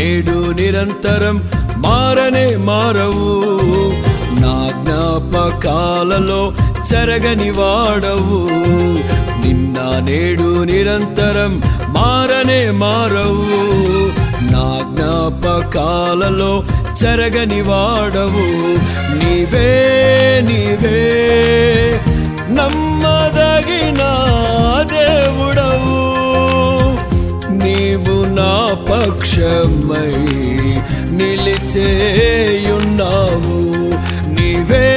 నేడు నిరంతరం మారనే మారవు. నా జ్ఞాపకాలలో చెరగని వాడవు. నిన్న నేడు నిరంతరం మారనే మారవు. నా జ్ఞాపకాలలో చెరగని వాడవు. నీవే నీవే నమ్మదగిన దేవుడవు. నీవు నా పక్షమై నిలిచేయున్నావు. నీవే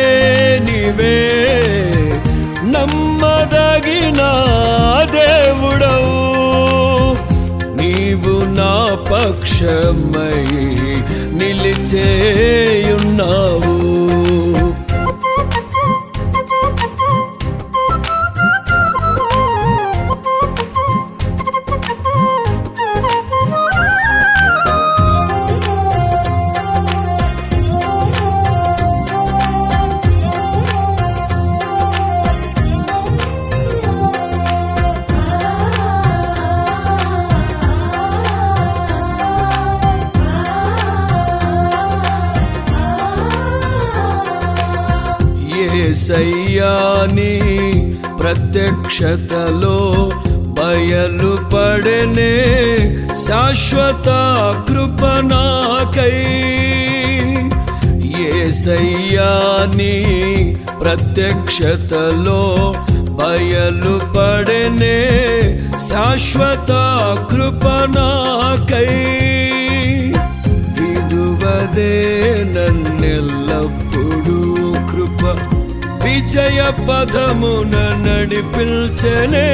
నీవే నమ్మదగిన దేవుడవు. నీవు నా పక్షమై నిలిచే ఏసయ్యాని ప్రత్యక్షతలో బయలుపడనే శాశ్వత కృపనాకై ఏసయ్యాని ప్రత్యక్షతలో బయలుపడనే శాశ్వత కృపణాకై విడువదే నన్నెల్లప్పుడూ కృప. విజయ పదమున నడిపించనే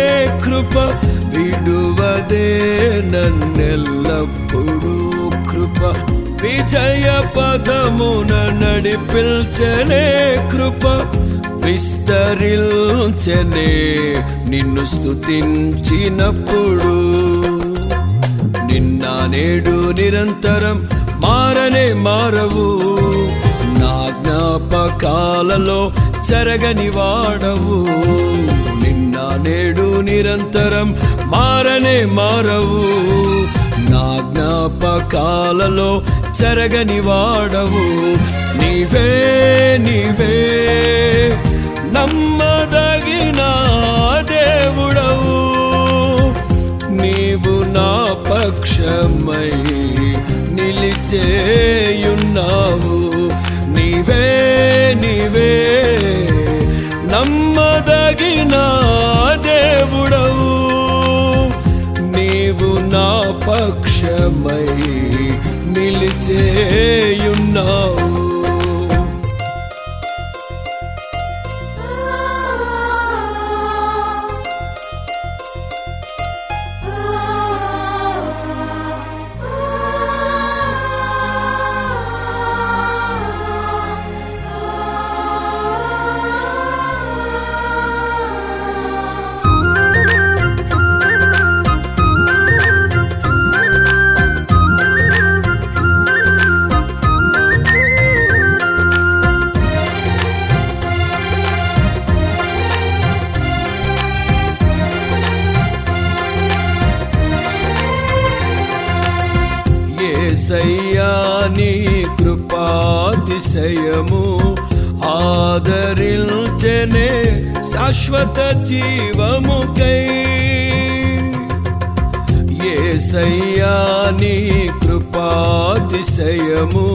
కృప విడువదే నన్నెల్లప్పుడూ కృప. విజయ పదమున నడిపించనే కృప విస్తరించనే నిన్ను స్తుతించినప్పుడు. నిన్న నేడు నిరంతరం మారనే మారవు. నా జ్ఞాపకాలలో చెరగని వాడవు నిన్న నేడు నిరంతరం మారనే మారవు. నా జ్ఞాపకాలలో చెరగని వాడవు నీవే నీవే నమ్మదగిన దేవుడవు. నీవు నా పక్షమై నిలిచేయున్నావు. నీవే నీవే. నమ్మదగిన దేవుడవు. నీవు నా పక్షమై నిలిచేయున్నావు. ఏసయ్యాని కృపాతిశయము ఆదరించనే శాశ్వత జీవముకై ఏసయ్యాని కృపాతిశయము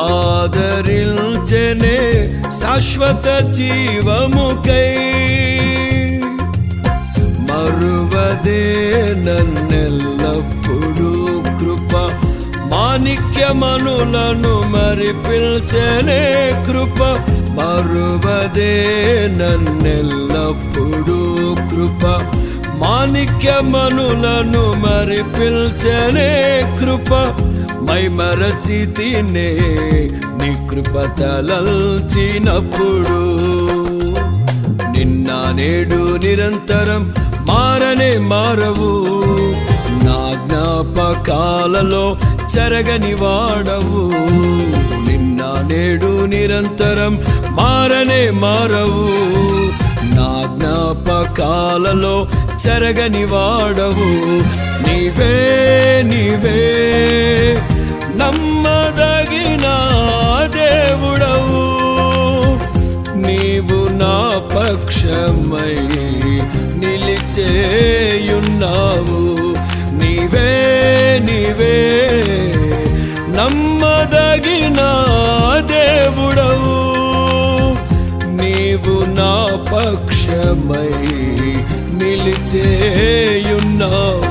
ఆదరించనే శాశ్వత జీవముకై మరువదే నన్నెల్లప్పుడు మాణిక్యమనులను మరి పిల్చనే కృప. మరువదే నన్నెల్లప్పుడూ కృప. మాణిక్యమనులను మరి పిల్చనే కృప. మై మరచితినే నీ కృప తలల్చినప్పుడు. నిన్న నేడు నిరంతరం మారనే మారవు. నా జ్ఞాపకాలలో చెరగని వాడవు నిన్న నేడు నిరంతరం మారనే మారవు. నా జ్ఞాపకాలలో చెరగని వాడవు నీవే నీవే నమ్మదగిన దేవుడవు. నీవు నా పక్షమై నిలిచేయున్నావు. నీవే నీవే నా దేవుడవు. నీవు నా పక్షమై నిలిచేయున్నావు.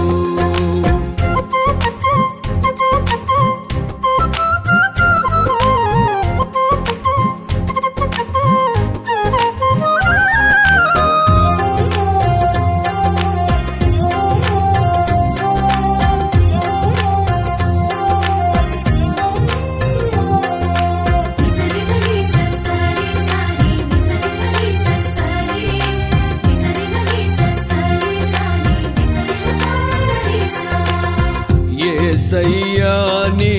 ఏసయ్యాని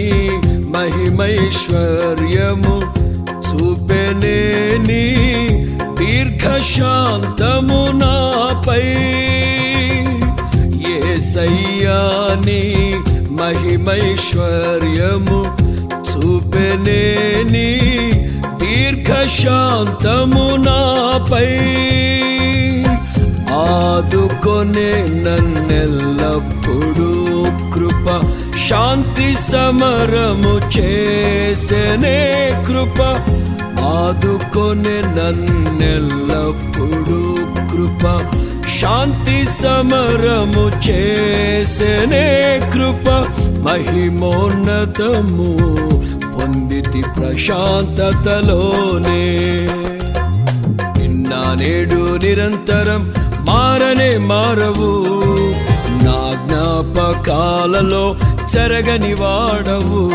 మహిమైశ్వర్యము చూపెనేని దీర్ఘశాంతము నాపై. ఏసయ్యాని మహిమైశ్వర్యము చూపెనేని దీర్ఘశాంతము నాపై. ఆదుకొనే నన్నెల్లప్పుడు కృప శాంతి సమరము చేసనే కృప. ఆదుకొనే నన్నెల్లప్పుడు కృప. శాంతి సమరము చేసనే కృప. మహిమోన్నతము పొందితి ప్రశాంతతలోనే. నిన్న నేడు నిరంతరం మారనే మారవు. జ్ఞాపకాలలో చెరగని వాడవు.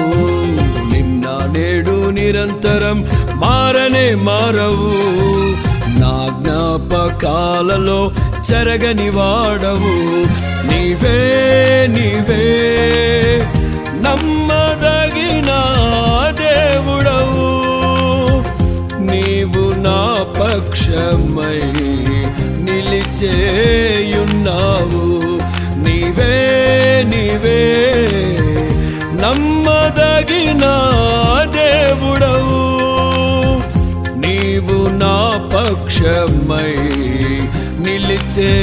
నిన్న నేడు నిరంతరం మారనే మారవు. నా జ్ఞాపకాలలో చెరగని వాడవు. నీవే నీవే నమ్మదగిన దేవుడవు. నీవు నా పక్షమై నిలిచేయున్నావు. నీవే. నమ్మదగిన దేవుడవు. నీవు నా పక్షమై నిలిచేయున్నావు.